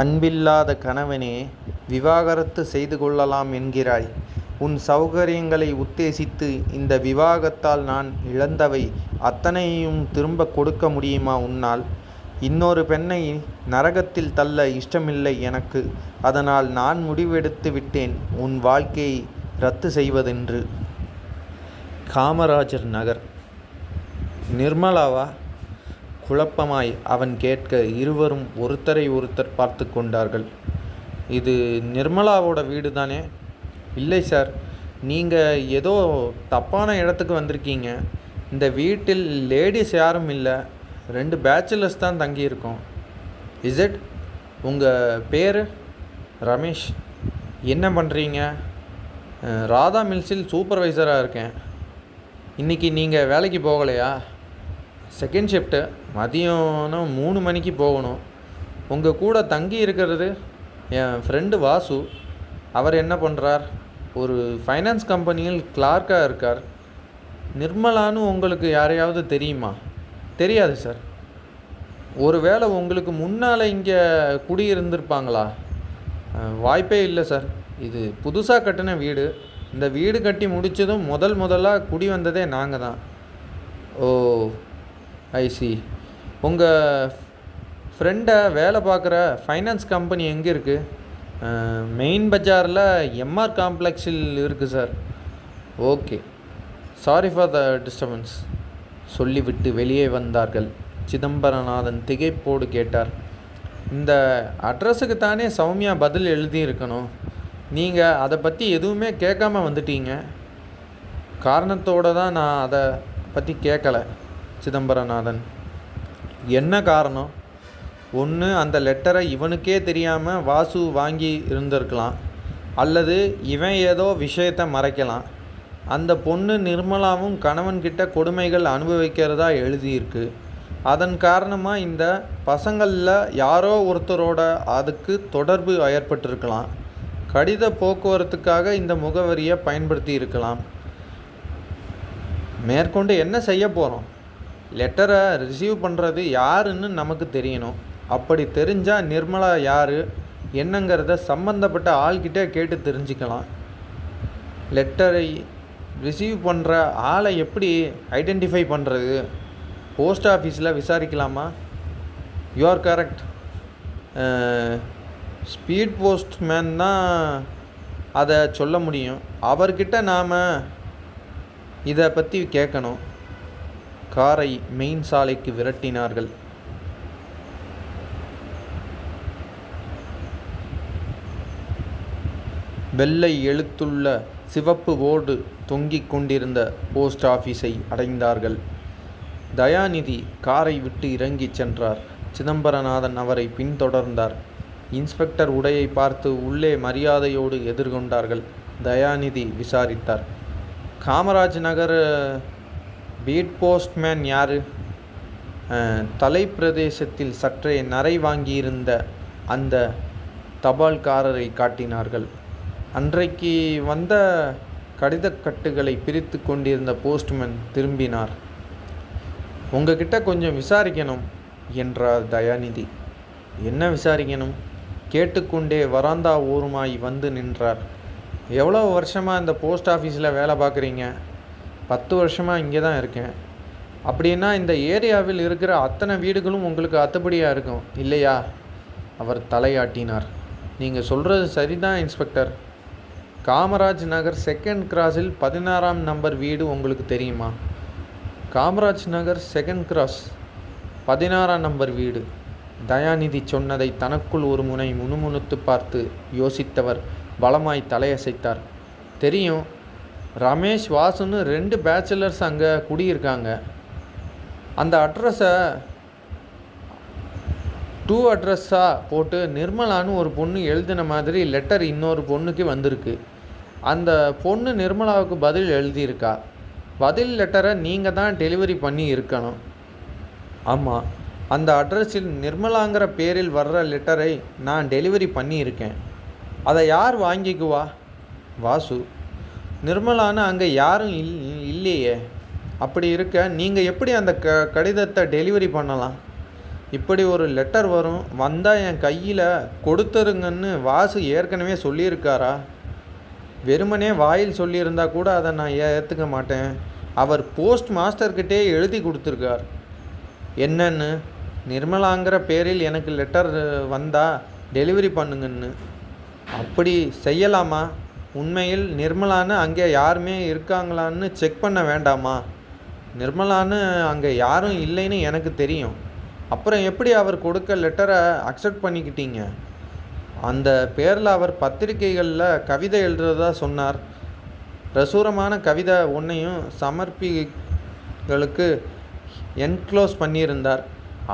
அன்பில்லாத கணவனே விவாகரத்து செய்து கொள்ளலாம் என்கிறாய். உன் சௌகரியங்களை உத்தேசித்து இந்த விவாகத்தால் நான் இழந்தவை அத்தனையும் திரும்ப கொடுக்க முடியுமா உன்னால்? இன்னொரு பெண்ணை நரகத்தில் தள்ள இஷ்டமில்லை எனக்கு. அதனால் நான் முடிவெடுத்து விட்டேன் உன் வாழ்க்கையை ரத்து செய்வதென்று. காமராஜர் நகர். நிர்மலாவா? குழப்பமாய் அவன் கேட்க இருவரும் ஒருத்தரை ஒருத்தர் பார்த்து கொண்டார்கள். இது நிர்மலாவோட வீடு தானே இல்லை சார். நீங்கள் ஏதோ தப்பான இடத்துக்கு வந்திருக்கீங்க. இந்த வீட்டில் லேடிஸ் யாரும் இல்லை ரெண்டு பேச்சுலர்ஸ் தான் தங்கியிருக்கோம். இஸ் உங்கள் பேர் ரமேஷ். என்ன பண்ணுறீங்க ராதா மில்ஸில் சூப்பர்வைசராக இருக்கேன். இன்றைக்கி நீங்கள் வேலைக்கு போகலையா? Second shift. மதியானம் மூணு மணிக்கு போகணும். உங்கள் கூட தங்கி இருக்கிறது? என் ஃப்ரெண்டு வாசு. அவர் என்ன பண்ணுறார் ஒரு ஃபைனான்ஸ் கம்பெனியில் கிளார்க்காக இருக்கார். நிர்மலான்னு உங்களுக்கு யாரையாவது தெரியுமா? தெரியாது சார். ஒருவேளை உங்களுக்கு முன்னால் இங்கே குடியிருந்திருப்பாங்களா? வாய்ப்பே இல்லை சார். இது புதுசாக கட்டின வீடு. இந்த வீடு கட்டி முடித்ததும் முதல் முதலாக குடி வந்ததே நாங்கள் தான். ஓ! ஐசி உங்கள் ஃப்ரெண்டை வேலை பார்க்குற ஃபைனான்ஸ் கம்பெனி எங்கே இருக்குது மெயின் பஜாரில் எம்.ஆர். காம்ப்ளெக்ஸில் இருக்குது sir. Okay. Sorry for the disturbance. சொல்லிவிட்டு வெளியே வந்தார்கள். சிதம்பரநாதன் திகைப்போடு கேட்டார். இந்த அட்ரஸுக்கு தானே சௌமியா பதில் எழுதியிருக்கணும். நீங்கள் அதை பற்றி எதுவுமே கேட்காம வந்துட்டீங்க. காரணத்தோட தான் நான் அதை பற்றி கேட்கல. சிதம்பரநாதன். என்ன காரணம்? ஒன்று அந்த லெட்டரை இவனுக்கே தெரியாமல் வாசு வாங்கி இருந்திருக்கலாம். அல்லது இவன் ஏதோ விஷயத்தை மறைக்கலாம். அந்த பொண்ணு நிர்மலாவும் கணவன்கிட்ட கொடுமைகள் அனுபவிக்கிறதா எழுதியிருக்கு. அதன் காரணமாக இந்த பசங்களில் யாரோ ஒருத்தரோட அதுக்கு தொடர்பு ஏற்பட்டிருக்கலாம். கடித போக்குவரத்துக்காக இந்த முகவரியை பயன்படுத்தி இருக்கலாம் மேற்கொண்டு என்ன செய்ய போகிறோம் லெட்டரை ரிசீவ் பண்ணுறது யாருன்னு நமக்கு தெரியணும். அப்படி தெரிஞ்சால் நிர்மலா யார் என்னங்கிறத சம்மந்தப்பட்ட ஆள்கிட்ட கேட்டு தெரிஞ்சுக்கலாம். லெட்டரை ரிசீவ் பண்ணுற ஆளை எப்படி ஐடென்டிஃபை பண்ணுறது போஸ்ட் ஆஃபீஸில் விசாரிக்கலாமா? You are correct. Speed postman தான் அதை சொல்ல முடியும். அவர்கிட்ட நாம் இதை பற்றி கேட்கணும். காரை மெயின் சாலைக்கு விரட்டினார்கள். வெள்ளை எழுத்துள்ள சிவப்பு போர்டு தொங்கிக் கொண்டிருந்த போஸ்ட் ஆஃபீஸை அடைந்தார்கள். தயாநிதி காரை விட்டு இறங்கிச் சென்றார். சிதம்பரநாதன் அவரை பின்தொடர்ந்தார். இன்ஸ்பெக்டர் உடையை பார்த்து உள்ளே மரியாதையோடு எதிர்கொண்டார்கள். தயாநிதி விசாரித்தார். காமராஜ் நகர் பீட் போஸ்ட்மேன் யார் தலை தலைப்பிரதேசத்தில் சற்றே நரை வாங்கியிருந்த அந்த தபால்காரரை காட்டினார்கள். அன்றைக்கு வந்த கடிதக்கட்டுகளை பிரித்து கொண்டிருந்த போஸ்ட்மேன் திரும்பினார். உங்ககிட்ட கொஞ்சம் விசாரிக்கணும் என்றார் தயாநிதி. என்ன விசாரிக்கணும்? கேட்டுக்கொண்டே வராந்தா ஓருமாய் வந்து நின்றார். எவ்வளோ வருஷமாக இந்த போஸ்ட் ஆஃபீஸில் வேலை பார்க்குறீங்க பத்து வருஷமாக இங்கே தான் இருக்கேன். அப்படின்னா இந்த ஏரியாவில் இருக்கிற அத்தனை வீடுகளும் உங்களுக்கு அத்தபடியாக இருக்கும். இல்லையா? அவர் தலையாட்டினார். நீங்கள் சொல்கிறது சரிதான் இன்ஸ்பெக்டர். காமராஜ் நகர் செகண்ட் கிராஸில் பதினாறாம் நம்பர் வீடு உங்களுக்கு தெரியுமா? Kamaraj Nagar second cross. பதினாறாம் நம்பர் வீடு. தயாநிதி சொன்னதை தனக்குள் ஒரு முனை முணுமுணுத்துப் பார்த்து யோசித்தவர் பலமாய் தலையசைத்தார். தெரியும். ரமேஷ் வாசுன்னு ரெண்டு பேச்சுலர்ஸ் அங்கே குடியிருக்காங்க. அந்த அட்ரஸை டூ அட்ரஸ்ஸாக போட்டு நிர்மலான்னு ஒரு பொண்ணு எழுதின மாதிரி லெட்டர் இன்னொரு பொண்ணுக்கு வந்திருக்கு. அந்த பொண்ணு நிர்மலாவுக்கு பதில் எழுதியிருக்கா. பதில் லெட்டரை நீங்கள் தான் டெலிவரி பண்ணி இருக்கணும். ஆமாம் அந்த அட்ரஸில் நிர்மலாங்கிற பேரில் வர்ற லெட்டரை நான் டெலிவரி பண்ணியிருக்கேன் அதை யார் வாங்கிக்குவா? வாசு. நிர்மலான்னு அங்கே யாரும் இல் இல்லையே. அப்படி இருக்க நீங்கள் எப்படி அந்த க கடிதத்தை டெலிவரி பண்ணலாம்? இப்படி ஒரு லெட்டர் வரும் வந்தால் என் கையில் கொடுத்துருங்கன்னு வாசு ஏற்கனவே சொல்லியிருக்காரா? வெறுமனே வாயில் சொல்லியிருந்தா கூட அதை நான் ஏற்றுக்க மாட்டேன். அவர் போஸ்ட் மாஸ்டர்கிட்டே எழுதி கொடுத்துருக்கார். என்னன்னு? நிர்மலாங்கிற பேரில் எனக்கு லெட்டர் வந்தால் டெலிவரி பண்ணுங்கன்னு. அப்படி செய்யலாமா? உண்மையில் நிர்மலான்னு அங்கே யாருமே இருக்காங்களான்னு செக் பண்ண வேண்டாமா? நிர்மலான்னு அங்கே யாரும் இல்லைன்னு எனக்கு தெரியும். அப்புறம் எப்படி அவர் கொடுக்க லெட்டரை அக்செப்ட் பண்ணிக்கிட்டீங்க? அந்த பேரில் அவர் பத்திரிகைகளில் கவிதை எழுதுறதா சொன்னார். பிரசுரமான கவிதை ஒன்றையும் சமர்ப்பிகளுக்கு என்க்ளோஸ் பண்ணியிருந்தார்.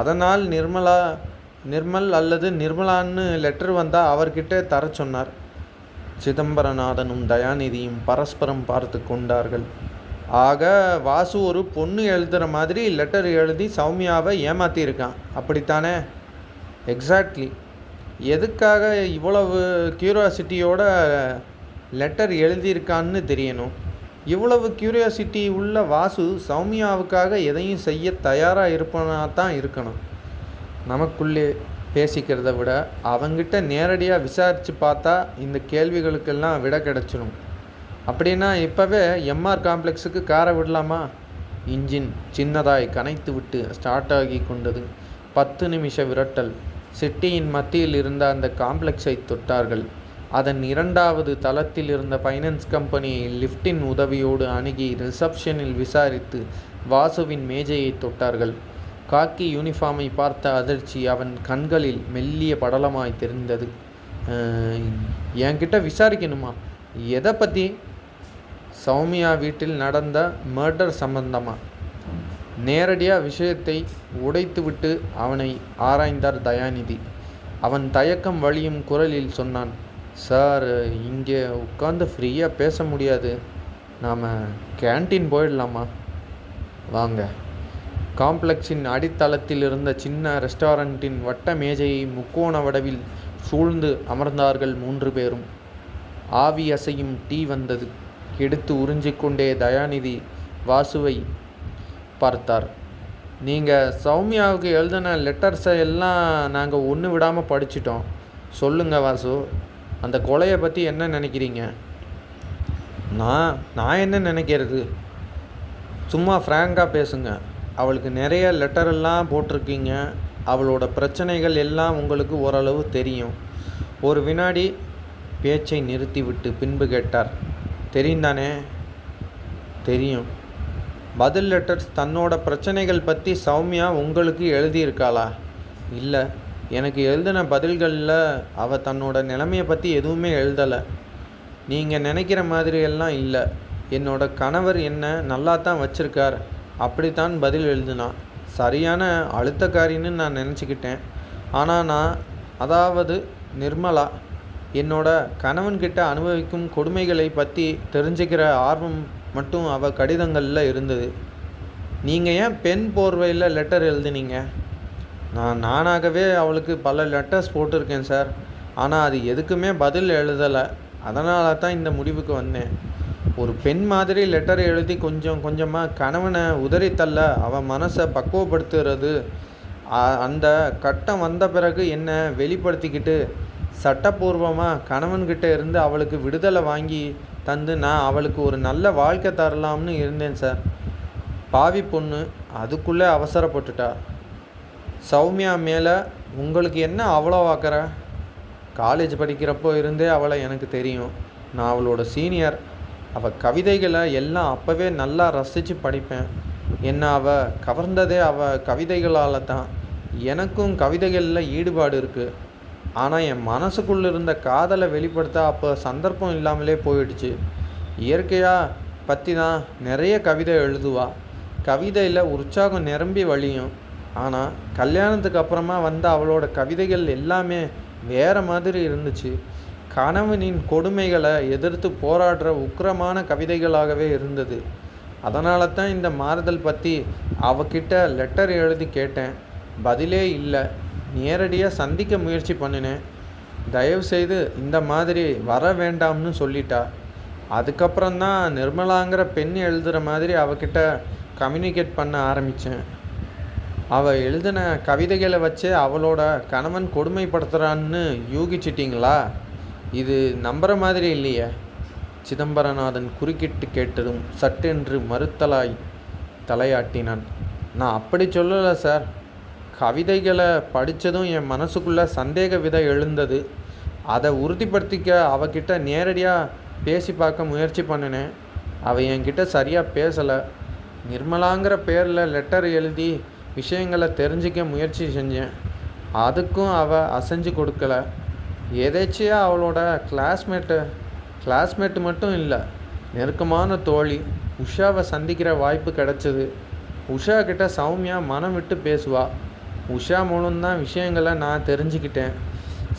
அதனால் நிர்மலா நிர்மல் அல்லது நிர்மலான்னு லெட்டர் வந்தால் அவர்கிட்ட தர சொன்னார். சிதம்பரநாதனும் தயாநிதியும் பரஸ்பரம் பார்த்து கொண்டார்கள். ஆக வாசு ஒரு பொண்ணு எழுதுகிற மாதிரி லெட்டர் எழுதி சௌமியாவை ஏமாற்றியிருக்கான் அப்படித்தானே? எக்ஸாக்ட்லி எதுக்காக இவ்வளவு கியூரியாசிட்டியோட லெட்டர் எழுதியிருக்கான்னு தெரியணும். இவ்வளவு கியூரியாசிட்டி உள்ள வாசு சௌமியாவுக்காக எதையும் செய்ய தயாராக இருப்பனா தான் இருக்கணும். நமக்குள்ளே பேசிக்கிறத விட அவங்கிட்ட நேரடியாக விசாரித்து பார்த்தா இந்த கேள்விகளுக்கெல்லாம் விட கிடச்சிடும் அப்படின்னா இப்போவே எம்ஆர் காம்ப்ளெக்ஸுக்கு காரை விடலாமா? இன்ஜின் சின்னதாய் கனைத்து விட்டு ஸ்டார்ட் ஆகி கொண்டது. பத்து நிமிஷ விரட்டல். சிட்டியின் மத்தியில் இருந்த அந்த காம்ப்ளெக்ஸை தொட்டார்கள். அதன் இரண்டாவது தளத்தில் இருந்த ஃபைனான்ஸ் கம்பெனியை லிஃப்டின் உதவியோடு அணுகி ரிசப்ஷனில் விசாரித்து வாசுவின் மேஜையை தொட்டார்கள். காக்கி யூனிஃபார்மை பார்த்த அதிர்ச்சி அவன் கண்களில் மெல்லிய படலமாய் தெரிந்தது. என்கிட்ட விசாரிக்கணுமா? எதை பற்றி சௌமியா வீட்டில் நடந்த மர்டர் சம்பந்தமா? நேரடியாக விஷயத்தை உடைத்துவிட்டு அவனை ஆராய்ந்தார் தயாநிதி. அவன் தயக்கம் வழியும் குரலில் சொன்னான் சார் இங்கே உட்காந்து ஃப்ரீயாக பேச முடியாது. நாம் கேன்டீன் போயிடலாமா? வாங்க. காம்ப்ளெக்ஸின் அடித்தளத்தில் இருந்த சின்ன ரெஸ்டாரண்ட்டின் வட்ட மேஜையை முக்கோண வடவில் சூழ்ந்து அமர்ந்தார்கள் மூன்று பேரும். ஆவி அசையும் டீ வந்தது. எடுத்து உறிஞ்சிக்கொண்டே தயாநிதி வாசுவை பார்த்தார். நீங்கள் சௌமியாவுக்கு எழுதின லெட்டர்ஸை எல்லாம் நாங்கள் ஒன்று விடாமல் படிச்சிட்டோம். சொல்லுங்கள் வாசு அந்த கொலையை பற்றி என்ன நினைக்கிறீங்க? நான் நான் என்ன நினைக்கிறது? சும்மா ஃப்ராங்காக பேசுங்க. அவளுக்கு நிறைய லெட்டரெல்லாம் போட்டிருக்கீங்க. அவளோட பிரச்சனைகள் எல்லாம் உங்களுக்கு ஓரளவு தெரியும். ஒரு வினாடி பேச்சை நிறுத்திவிட்டு பின்பு கேட்டார். தெரியும் தானே தெரியும். பதில் லெட்டர்ஸ் தன்னோட பிரச்சனைகள் பற்றி சௌமியா உங்களுக்கு எழுதியிருக்காளா? இல்லை. எனக்கு எழுதின பதில்களில் அவள் தன்னோட நிலைமையை பற்றி எதுவுமே எழுதலை. நீங்கள் நினைக்கிற மாதிரியெல்லாம் இல்லை. என்னோட கணவர் என்ன நல்லா தான் வச்சுருக்கார். அப்படித்தான் பதில் எழுதுனான் சரியான அழுத்தக்காரின்னு நான் நினச்சிக்கிட்டேன். ஆனால் நான் அதாவது நிர்மலா என்னோட கணவன்கிட்ட அனுபவிக்கும் கொடுமைகளை பற்றி தெரிஞ்சுக்கிற ஆர்வம் மட்டும் அவள் கடிதங்களில் இருந்தது. நீங்கள் ஏன் பெண் போர்வையில் லெட்டர் எழுதுனீங்க? நான் நானாகவே அவளுக்கு பல லெட்டர்ஸ் போட்டிருக்கேன் சார் ஆனால் அது எதுக்குமே பதில் எழுதலை. அதனால தான் இந்த முடிவுக்கு வந்தேன். ஒரு பெண் மாதிரி லெட்டர் எழுதி கொஞ்சம் கொஞ்சமாக கணவனை உதறித்தள்ள அவன் மனசை பக்குவப்படுத்துறது. அந்த கட்டம் வந்த பிறகு என்ன வெளிப்படுத்திக்கிட்டு சட்டப்பூர்வமாக கணவன்கிட்ட இருந்து அவளுக்கு விடுதலை வாங்கி தந்து நான் அவளுக்கு ஒரு நல்ல வாழ்க்கை தரலாம்னு இருந்தேன் சார் பாவி பொண்ணு அதுக்குள்ளே அவசரப்பட்டுட்டா. சௌமியா மேலே உங்களுக்கு என்ன அவ்வளோ ஆக்கிற? காலேஜ் படிக்கிறப்போ இருந்தே அவளை எனக்கு தெரியும். நான் அவளோட சீனியர் அவள் கவிதைகளை எல்லாம் அப்போவே நல்லா ரசித்து படிப்பேன். என்ன அவள் கவர்ந்ததே அவள் கவிதைகளால் தான். எனக்கும் கவிதைகளில் ஈடுபாடு இருக்குது ஆனால் என் மனசுக்குள்ளே இருந்த காதலை வெளிப்படுத்த அப்போ சந்தர்ப்பம் இல்லாமலே போயிடுச்சு. இயற்கையாக பற்றி தான் நிறைய கவிதை எழுதுவா. கவிதையில் உற்சாகம் நிரம்பி வழியும். ஆனால் கல்யாணத்துக்கு அப்புறமா வந்த அவளோட கவிதைகள் எல்லாமே வேறு மாதிரி இருந்துச்சு. கணவனின் கொடுமைகளை எதிர்த்து போராடுற உக்கிரமான கவிதைகளாகவே இருந்தது. அதனால தான் இந்த மாறுதல் பற்றி அவகிட்ட லெட்டர் எழுதி கேட்டேன். பதிலே இல்லை. நேரடியாக சந்திக்க முயற்சி பண்ணினேன். தயவுசெய்து இந்த மாதிரி வர வேண்டாம்னு சொல்லிட்டா. அதுக்கப்புறம்தான் நிர்மலாங்கிற பெண் எழுதுகிற மாதிரி அவகிட்ட கம்யூனிகேட் பண்ண ஆரம்பித்தேன் அவள் எழுதின கவிதைகளை வச்சே அவளோட கணவன் கொடுமைப்படுத்துகிறான்னு யூகிச்சிட்டிங்களா? இது நம்புகிற மாதிரி இல்லையே. சிதம்பரநாதன் குறுக்கிட்டு கேட்டதும் சட்டென்று மறுத்தலாய் தலையாட்டினான். நான் அப்படி சொல்லலை சார். கவிதைகளை படித்ததும் என் மனசுக்குள்ளே சந்தேக விதை எழுந்தது. அதை உறுதிப்படுத்திக்க அவகிட்ட நேரடியாக பேசி பார்க்க முயற்சி பண்ணினேன். அவள் என்கிட்ட சரியாக பேசலை. நிர்மலாங்கிற பேரில் லெட்டர் எழுதி விஷயங்களை தெரிஞ்சிக்க முயற்சி செஞ்சேன். அதுக்கும் அவள் அசைஞ்சு கொடுக்கல. எதேச்சியா அவளோட கிளாஸ்மேட்டு கிளாஸ்மேட்டு மட்டும் இல்லை நெருக்கமான தோழி. உஷாவை சந்திக்கிற வாய்ப்பு கிடச்சிது. உஷா கிட்ட சௌமியா மனம் விட்டு பேசுவா. உஷா மூலம்தான் விஷயங்களை நான் தெரிஞ்சுக்கிட்டேன்.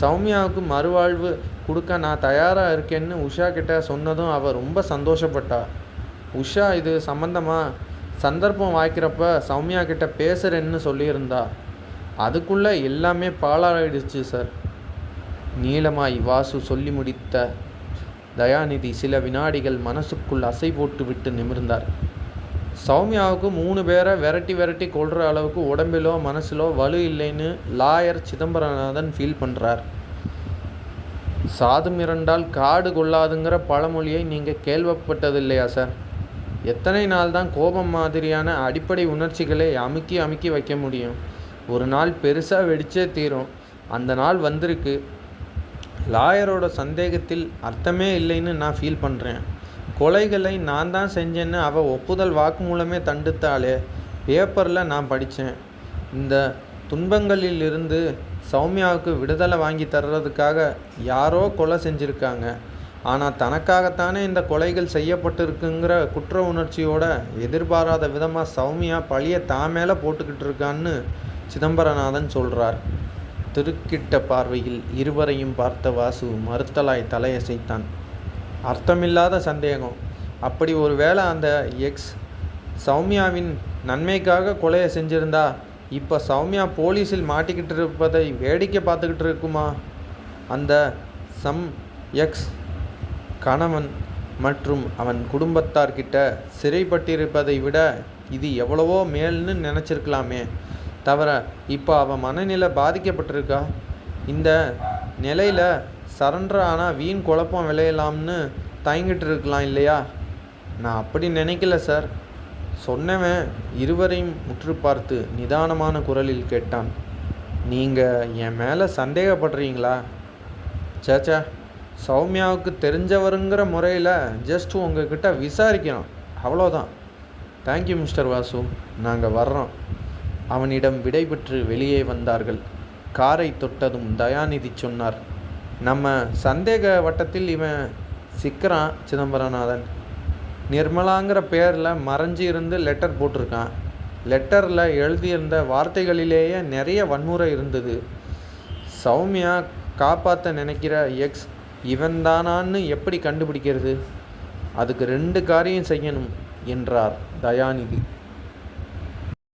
சௌமியாவுக்கு மறுவாழ்வு கொடுக்க நான் தயாராக இருக்கேன்னு உஷா கிட்ட சொன்னதும் அவள் ரொம்ப சந்தோஷப்பட்டா. உஷா இது சம்மந்தமாக சந்தர்ப்பம் வாய்க்கிறப்ப சௌமியா கிட்ட பேசுகிறேன்னு சொல்லியிருந்தா. அதுக்குள்ளே எல்லாமே பாழாயிடுச்சு சார். நீளமாய் வாசு சொல்லி முடித்த தயாநிதி சில வினாடிகள் மனசுக்குள் அசை போட்டு விட்டு நிமிர்ந்தார். சௌமியாவுக்கு மூணு பேரை விரட்டி விரட்டி கொள்கிற அளவுக்கு உடம்பிலோ மனசிலோ வலு இல்லைன்னு லாயர் சிதம்பரநாதன் ஃபீல் பண்ணுறார் சாது மிரண்டால் காடு கொள்ளாதுங்கிற பழமொழியை நீங்கள் கேள்விப்பட்டதில்லையா சார்? எத்தனை நாள் தான் கோபம் மாதிரியான அடிப்படை உணர்ச்சிகளை அமுக்கி அமுக்கி வைக்க முடியும்? ஒரு நாள் பெருசாக வெடிச்சே தீரும். அந்த நாள் வந்திருக்கு. லாயரோட சந்தேகத்தில் அர்த்தமே இல்லைன்னு நான் ஃபீல் பண்ணுறேன் கொலைகளை நான் தான் செஞ்சேன்னு அவள் ஒப்புதல் வாக்குமூலமே தண்டுத்தாளே. பேப்பரில் நான் படித்தேன் இந்த துன்பங்களில் இருந்து சௌமியாவுக்கு விடுதலை வாங்கி தர்றதுக்காக யாரோ கொலை செஞ்சுருக்காங்க. ஆனால் தனக்காகத்தானே இந்த கொலைகள் செய்யப்பட்டிருக்குங்கிற குற்ற உணர்ச்சியோட எதிர்பாராத விதமாக சௌமியா பழிய தான் மேலே போட்டுக்கிட்டு இருக்கான்னு சிதம்பரநாதன் சொல்கிறார் திருக்கிட்ட பார்வையில் இருவரையும் பார்த்த வாசு மறுத்தலாய் தலையசைத்தான். அர்த்தமில்லாத சந்தேகம். அப்படி ஒரு வேளை அந்த எக்ஸ் சௌமியாவின் நன்மைக்காக கொலையை செஞ்சிருந்தா இப்போ சௌமியா போலீஸில் மாட்டிக்கிட்டு இருப்பதை வேடிக்கை பார்த்துக்கிட்டு இருக்குமா? அந்த சம் எக்ஸ் கணவன் மற்றும் அவன் குடும்பத்தார்கிட்ட சிறைப்பட்டிருப்பதை விட இது எவ்வளவோ மேல்னு நினச்சிருக்கலாமே. தவிர இப்போ அவன் மனநிலை பாதிக்கப்பட்டிருக்கா? இந்த நிலையில் சரண்டர் ஆனால் வீண் குழப்பம் விளையலாம்னு தயங்கிட்டு இருக்கலாம் இல்லையா? நான் அப்படி நினைக்கல சார். சொன்னவன் இருவரையும் முற்று பார்த்து நிதானமான குரலில் கேட்டான். நீங்கள் என் மேலே சந்தேகப்படுறீங்களா? சேச்சா சௌமியாவுக்கு தெரிஞ்சவருங்கிற முறையில் ஜஸ்ட் உங்ககிட்ட விசாரிக்கணும். அவ்வளோதான் தேங்க்யூ மிஸ்டர் வாசு. நாங்கள் வர்றோம். அவனிடம் விடைபெற்று வெளியே வந்தார்கள். காரை தொட்டதும் தயாநிதி சொன்னார் நம்ம சந்தேக வட்டத்தில் இவன் சிக்கிறான் சிதம்பரநாதன். நிர்மலாங்கிற பேரில் மறைஞ்சி இருந்து லெட்டர் போட்டிருக்கான். லெட்டரில் எழுதியிருந்த வார்த்தைகளிலேயே நிறைய வன்முறை இருந்தது. சௌமியா காப்பாற்ற நினைக்கிற எக்ஸ் இவன்தானான்னு எப்படி கண்டுபிடிக்கிறது? அதுக்கு ரெண்டு காரியம் செய்யணும் என்றார் தயாநிதி.